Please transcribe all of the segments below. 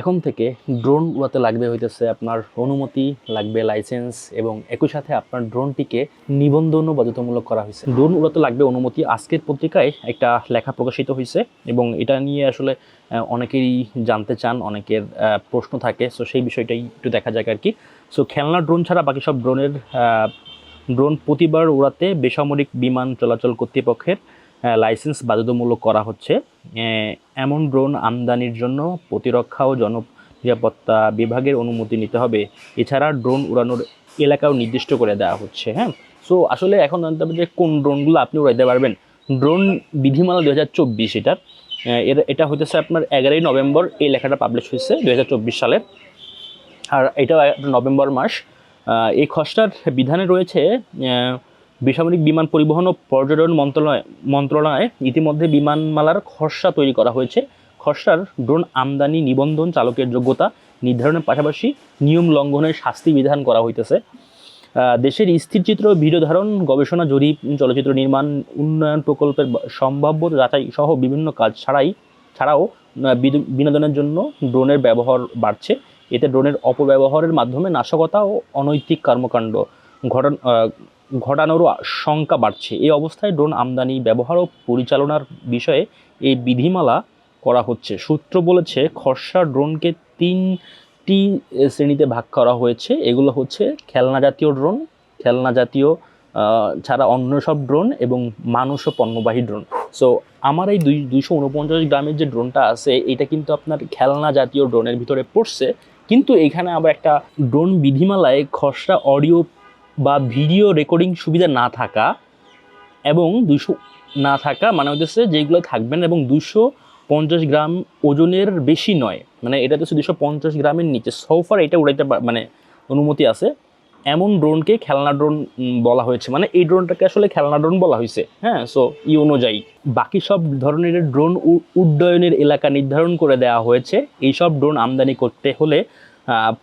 এখন থেকে ড্রোন উড়াতে লাগবে হইতেছে আপনার অনুমতি, লাগবে লাইসেন্স এবং একই সাথে আপনার ড্রোনটিকে নিবন্ধনও বাধ্যতামূলক করা হয়েছে। ড্রোন উড়াতে লাগবে অনুমতি আজকের পত্রিকায় একটা লেখা প্রকাশিত হয়েছে এবং এটা নিয়ে আসলে অনেকেরই জানতে চান, অনেকের প্রশ্ন থাকে সো সেই বিষয়টাই একটু দেখা যাক আর কি। সো খেলনা ড্রোন ছাড়া বাকি সব ড্রোনের ড্রোন প্রতিবার উড়াতে বেসামরিক বিমান চলাচল কর্তৃপক্ষের লাইসেন্স বাধ্যতামূলক করা হচ্ছে। এমন ড্রোন আমদানির জন্য প্রতিরক্ষা ও জন নিরাপত্তা বিভাগের অনুমতি নিতে হবে। এছাড়া ড্রোন উড়ানোর এলাকাও নির্দিষ্ট করে দেওয়া হচ্ছে হ্যাঁ? সো আসলে এখন জানতে হবে যে কোন ড্রোনগুলো আপনি উড়াইতে পারবেন। ড্রোন বিধিমালা দু হাজার চব্বিশ এটার এর এটা হইতেছে আপনার এগারোই নভেম্বর, এই লেখাটা পাবলিশ হয়েছে দু হাজার চব্বিশ সালে। আর এটা নভেম্বর মাস। এই খসড়ার বিধানে রয়েছে বেসামরিক বিমান পরিবহন ও পর্যটন মন্ত্রণালয়, মন্ত্রণালয়ে ইতিমধ্যে বিমানমালার খসড়া তৈরি করা হয়েছে। খসড়ার ড্রোন আমদানি নিবন্ধন চালকের যোগ্যতা নির্ধারণের পাশাপাশি নিয়ম লঙ্ঘনের শাস্তি বিধান করা হইতেছে। দেশের স্থিরচিত্র ভিডিও ধারণ, গবেষণা, জরিপ, চলচ্চিত্র নির্মাণ, উন্নয়ন প্রকল্পের সম্ভাব্য যাচাই সহ বিভিন্ন কাজ ছাড়াই, ছাড়াও বিনোদনের জন্য ড্রোনের ব্যবহার বাড়ছে। এতে ড্রোনের অপব্যবহারের মাধ্যমে নাশকতা ও অনৈতিক কর্মকাণ্ড ঘটন ঘটানোরও শঙ্কা বাড়ছে। এই অবস্থায় ড্রোন আমদানি, ব্যবহার ও পরিচালনার বিষয়ে এই বিধিমালা করা হচ্ছে। সূত্র বলেছে, খসড়া ড্রোনকে তিনটি শ্রেণীতে ভাগ করা হয়েছে। এগুলো হচ্ছে খেলনা জাতীয় ড্রোন, খেলনা জাতীয় ছাড়া অন্য সব ড্রোন এবং মানুষ ও পণ্যবাহী ড্রোন। সো আমার এই দুই, দুইশো উনপঞ্চাশ গ্রামের যে ড্রোনটা আছে, এটা কিন্তু আপনার খেলনা জাতীয় ড্রোনের ভিতরে পড়ছে। কিন্তু এখানে আবার একটা ড্রোন বিধিমালায় খসড়া অডিও বা ভিডিও রেকর্ডিং সুবিধা না থাকা এবং দুশো না থাকা মানে হচ্ছে যেগুলো থাকবেন এবং দুশো পঞ্চাশ গ্রাম ওজনের বেশি নয়। মানে এটা হচ্ছে দুশো পঞ্চাশ গ্রামের নিচে। সোফার এটা উড়াইতে মানে অনুমতি আছে। এমন ড্রোনকে খেলনা ড্রোন বলা হয়েছে। মানে এই ড্রোনটাকে আসলে খেলনা ড্রোন বলা হয়েছে। হ্যাঁ সো ই অনুযায়ী। বাকি সব ধরনের ড্রোন উড্ডয়নের এলাকা নির্ধারণ করে দেওয়া হয়েছে। এই সব ড্রোন আমদানি করতে হলে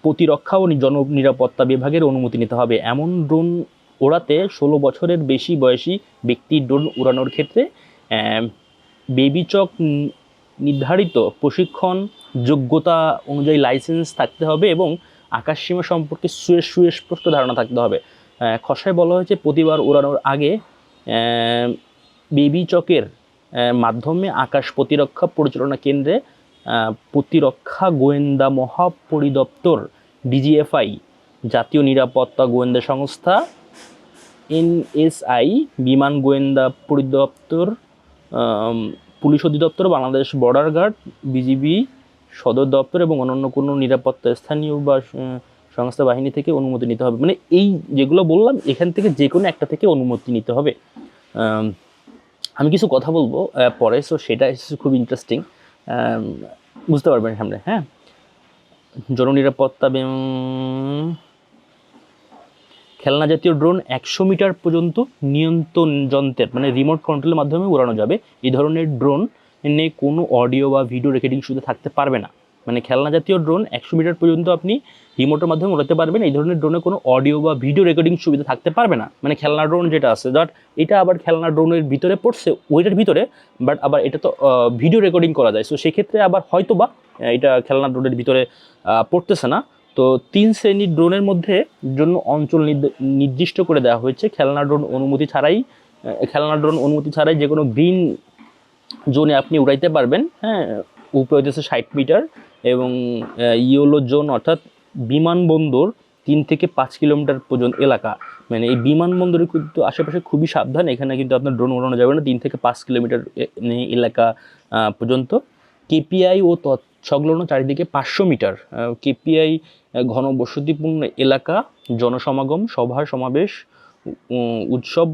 প্রতিরক্ষা ও জন নিরাপত্তা বিভাগের অনুমতি নিতে হবে। এমন ড্রোন ওড়াতে ষোলো বছরের বেশি বয়সী ব্যক্তি ড্রোন উড়ানোর ক্ষেত্রে বেবিচক নির্ধারিত প্রশিক্ষণ যোগ্যতা অনুযায়ী লাইসেন্স থাকতে হবে এবং আকাশসীমা সম্পর্কে সুয়ে সুস্পষ্ট ধারণা থাকতে হবে। আহ, খসড়ায় বলা হয়েছে প্রতিবার উড়ানোর আগে আহ, বেবি চকের মাধ্যমে আকাশ প্রতিরক্ষা পরিচালনা কেন্দ্রে প্রতিরক্ষা গোয়েন্দা মহাপরিদপ্তর, ডিজিএফআই, জাতীয় নিরাপত্তা গোয়েন্দা সংস্থা, এনএসআই, বিমান গোয়েন্দা পরিদপ্তর পুলিশ অধিদপ্তর, বাংলাদেশ বর্ডার গার্ড, বিজিবি সদর দপ্তর এবং অন্যান্য কোনো নিরাপত্তা স্থানীয় বা সংস্থা বাহিনী থেকে অনুমতি নিতে হবে। মানে এই যেগুলো বললাম, এখান থেকে যে কোনো একটা থেকে অনুমতি নিতে হবে। আমি কিছু কথা বলব পরে সো সেটা খুব ইন্টারেস্টিং বুঝতে পারবেন সামনে হ্যাঁ? জননিরাপত্তা নিরাপত্তা খেলনা জাতীয় ড্রোন একশো মিটার পর্যন্ত নিয়ন্ত্রণ যন্ত্রের মানে রিমোট কন্ট্রোলের মাধ্যমে উড়ানো যাবে। এই ধরনের ড্রোন কোনো অডিও বা ভিডিও রেকর্ডিং সুবিধা থাকতে পারবে না। মানে খেলনা জাতীয় ড্রোন একশো মিটার পর্যন্ত আপনি রিমোটের মাধ্যমে উড়াতে পারবেন। এই ধরনের ড্রোনে কোনো অডিও বা ভিডিও রেকর্ডিং সুবিধা থাকতে পারবে না। মানে খেলনা ড্রোন যেটা আছে দ্যাট এটা আবার খেলনা ড্রোনের ভিতরে পড়ছে, ওইটার ভিতরে বাট আবার এটা তো ভিডিও রেকর্ডিং করা যায়। সো সেক্ষেত্রে আবার হয়তো বা এটা খেলনা ড্রোনের ভিতরে পড়তেছে না। তো তিন শ্রেণির ড্রোনের মধ্যে জন্য অঞ্চল নির্দ- নির্দিষ্ট করে দেওয়া হয়েছে। খেলনা ড্রোন অনুমতি ছাড়াই খেলনা ড্রোন অনুমতি ছাড়াই যে কোনো গ্রিন জোনে আপনি উড়াইতে পারবেন। হ্যাঁ উপরে হইতেছে ষাট মিটার এবং ইয়েলো জোন অর্থাৎ বিমানবন্দর তিন থেকে পাঁচ কিলোমিটার পর্যন্ত এলাকা। মানে এই বিমানবন্দরে কিন্তু আশেপাশে খুবই সাবধান, এখানে কিন্তু আপনার ড্রোন উড়ানো যাবে না, তিন থেকে পাঁচ কিলোমিটার এ- এলাকা পর্যন্ত। কেপিআই ও সংলগ্ন চারিদিকে পাঁচশো মিটার। কেপিআই ঘনবসতিপূর্ণ এলাকা, জনসমাগম, সভা, সমাবেশ উৎসব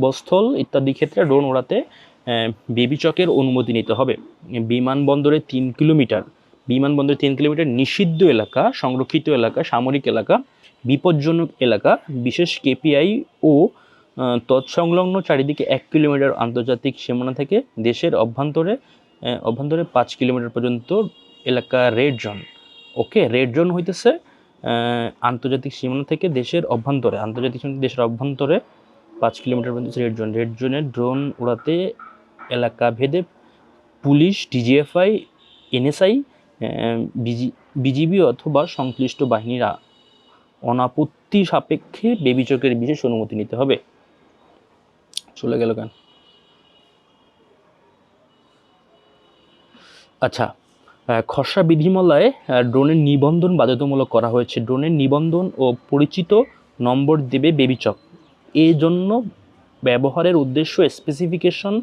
বস্থল ইত্যাদি ক্ষেত্রে ড্রোন ওড়াতে আহ, বেবি চকের অনুমতি নিতে হবে। বিমানবন্দরে তিন কিলোমিটার বিমানবন্দরে তিন কিলোমিটার নিষিদ্ধ এলাকা সংরক্ষিত এলাকা সামরিক এলাকা বিপজ্জনক এলাকা বিশেষ কেপিআই ও তৎসংলগ্ন চারিদিকে এক কিলোমিটার আন্তর্জাতিক সীমানা থেকে দেশের অভ্যন্তরে অভ্যন্তরে পাঁচ কিলোমিটার পর্যন্ত এলাকা red zone. Okay red zone হইতেছে আন্তর্জাতিক সীমানা থেকে দেশের অভ্যন্তরে আন্তর্জাতিক দেশের অভ্যন্তরে পাঁচ কিলোমিটার পর্যন্ত রেড জোন। রেড জোনে ড্রোন উড়াতে এলাকা ভেদে police, DGFI, NSI BG, BGB অথবা সংশ্লিষ্ট বাহিনীরা অনাপত্তি সাপেক্ষে বেবিচকের বিশেষ অনুমতি নিতে হবে। চলে গেল কেন আচ্ছা খসড়া বিধিমালায় ড্রোনের নিবন্ধন বাধ্যতামূলক করা হয়েছে। ড্রোনের নিবন্ধন ও পরিচিত নম্বর দেবে বেবিচক এই জন্য ব্যবহারের উদ্দেশ্য স্পেসিফিকেশন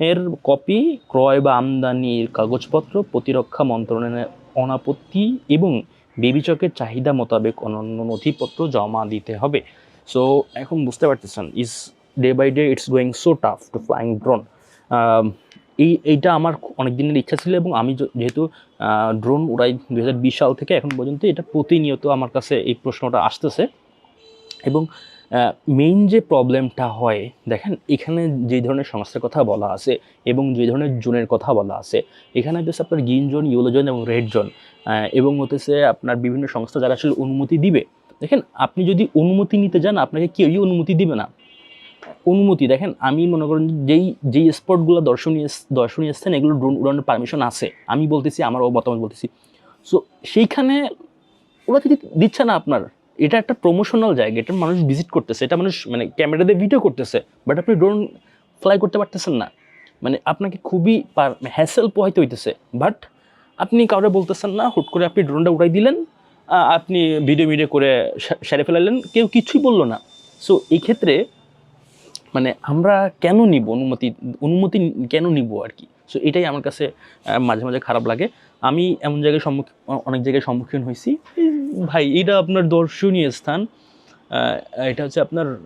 এর কপি, ক্রয় বা আমদানির কাগজপত্র, প্রতিরক্ষা মন্ত্রণালয়ের অনাপত্তি এবং বেবিচকের চাহিদা মোতাবেক অন্যান্য নথিপত্র জমা দিতে হবে। সো এখন বুঝতে পারতেছেন is day by day it's going so tough to flying drone এই, এইটা আমার অনেক দিনের ইচ্ছা ছিল এবং আমি যেহেতু ড্রোন উড়াই দু সাল থেকে এখন পর্যন্ত এটা প্রতিনিয়ত আমার কাছে এই প্রশ্নটা আসতেছে। এবং মেইন যে প্রবলেমটা হয়, দেখেন, এখানে যে ধরনের সংস্থার কথা বলা আছে এবং যে ধরনের জোনের কথা বলা আছে, এখানে হচ্ছে আপনার গ্রিন জোন ইয়েলো জোন এবং রেড জোন এবং হতেছে আপনার বিভিন্ন সংস্থা যারা আসলে অনুমতি দিবে। দেখেন, আপনি যদি অনুমতি নিতে যান, আপনাকে কেউই অনুমতি দিবে না। অনুমতি, দেখেন, আমি মনে করেন যেই যেই স্পটগুলো দর্শনীয় দর্শনীয় স্থান, এগুলো ড্রোন উড়ানোর পারমিশন আছে। আমি বলতেছি, আমার মতামত বলতেছি। সো সেইখানে ওরা যদি দিচ্ছে না আপনার এটা একটা প্রমোশনাল জায়গা, এটা মানুষ ভিজিট করতেছে, এটা মানুষ মানে ক্যামেরা দিয়ে ভিডিও করতেছে বাট আপনি ড্রোন ফ্লাই করতে পারতেছেন না। মানে আপনাকে খুবই পার হ্যাসেল পোহাইতে হইতেছে বাট আপনি কাউরে বলতেছেন না, হুট করে আপনি ড্রোনটা উড়াই দিলেন আপনি ভিডিও ভিডিও করে সেরে ফেলালেন, কেউ কিছুই বলল না। সো এই ক্ষেত্রে মানে আমরা কেন নিব অনুমতি অনুমতি কেন নিব আর কি? সো এটাই আমার কাছে মাঝে মাঝে খারাপ লাগে। আমি এমন জায়গায় সম্মুখীন অনেক জায়গায় সম্মুখীন হয়েছি। ভাই, এটা আপনার দর্শনীয় স্থান। এটা হচ্ছে আপনার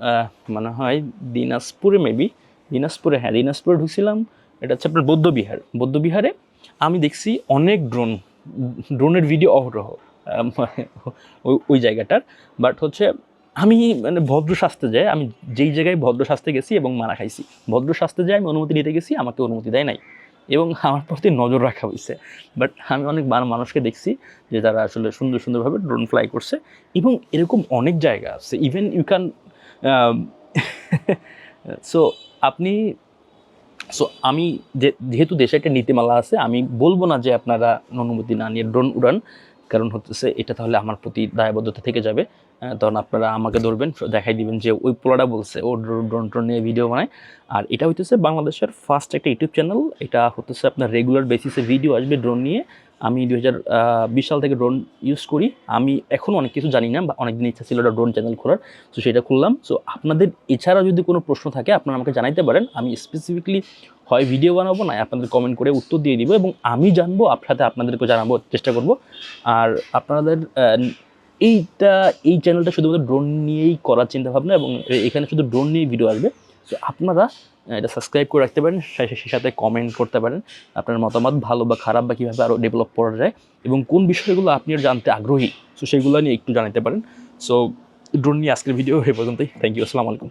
মনে হয় দিনাজপুরে মেবি দিনাজপুরে হ্যাঁ দিনাজপুরে ঢুকছিলাম। এটা হচ্ছে আপনার বৌদ্ধবিহার। বৌদ্ধবিহারে আমি দেখছি অনেক ড্রোন ড্রোনের ভিডিও অহরহ ওই- জায়গাটার। বাট হচ্ছে আমি মানে ভদ্র শাস্তে যাই, আমি যেই জায়গায় ভদ্র শাস্তে গেছি এবং মারা খাইছি। ভদ্র শাস্তে যাই, আমি অনুমতি নিতে গেছি, আমাকে অনুমতি দেয় নাই। এবং আমার প্রতি নজর রাখা হয়েছে বাট আমি অনেক মানুষকে দেখছি যে তারা আসলে সুন্দর সুন্দরভাবে ড্রোন ফ্লাই করছে এবং এরকম অনেক জায়গা আছে। ইভেন ইউ ক্যান সো আপনি সো আমি যে, যেহেতু দেশে একটা নীতিমালা আছে, আমি বলব না যে আপনারা অনুমতি না নিয়ে ড্রোন উড়ান। কারণ হচ্ছে এটা তাহলে আমার প্রতি দায়বদ্ধতা থেকে যাবে। তখন আপনারা আমাকে ধরবেন, দেখাই দিবেন যে ওই পোলাটা বলছে, ও ড্রোন ড্রোন নিয়ে ভিডিও বানায়। আর এটা হইতেছে বাংলাদেশের ফার্স্ট একটা ইউটিউব চ্যানেল এটা হতেছে আপনার রেগুলার বেসিসে ভিডিও আসবে ড্রোন নিয়ে। আমি দু হাজার বিশ সাল থেকে ড্রোন ইউজ করি। আমি এখনও অনেক কিছু জানি না, বা অনেক দিন ইচ্ছা ছিল ওটা ড্রোন চ্যানেল খোলার, তো সেটা খুললাম। সো আপনাদের এছাড়া যদি কোনো প্রশ্ন থাকে, আপনারা আমাকে জানাইতে পারেন। আমি স্পেসিফিকলি হয় ভিডিও বানাবো না আপনাদের কমেন্ট করে উত্তর দিয়ে দিব, এবং আমি জানব, আপনার সাথে আপনাদেরকে জানাব, চেষ্টা করব। আর আপনাদের এইটা, এই চ্যানেলটা শুধুমাত্র ড্রোন নিয়েই করার চিন্তাভাবনা এবং এখানে শুধু ড্রোন নিয়েই ভিডিও আসবে। সো আপনারা এটা সাবস্ক্রাইব করে রাখতে পারেন, সে- সে- সে সাথে কমেন্ট করতে পারেন, আপনার মতামত ভালো বা খারাপ বা কীভাবে আরও ডেভেলপ করা যায় এবং কোন বিষয়গুলো আপনি আর জানতে আগ্রহী সো সেগুলো নিয়ে একটু জানাতে পারেন। সো ড্রোন নিয়ে আজকের ভিডিও এ পর্যন্তই। থ্যাংক ইউ আসসালামু আলাইকুম।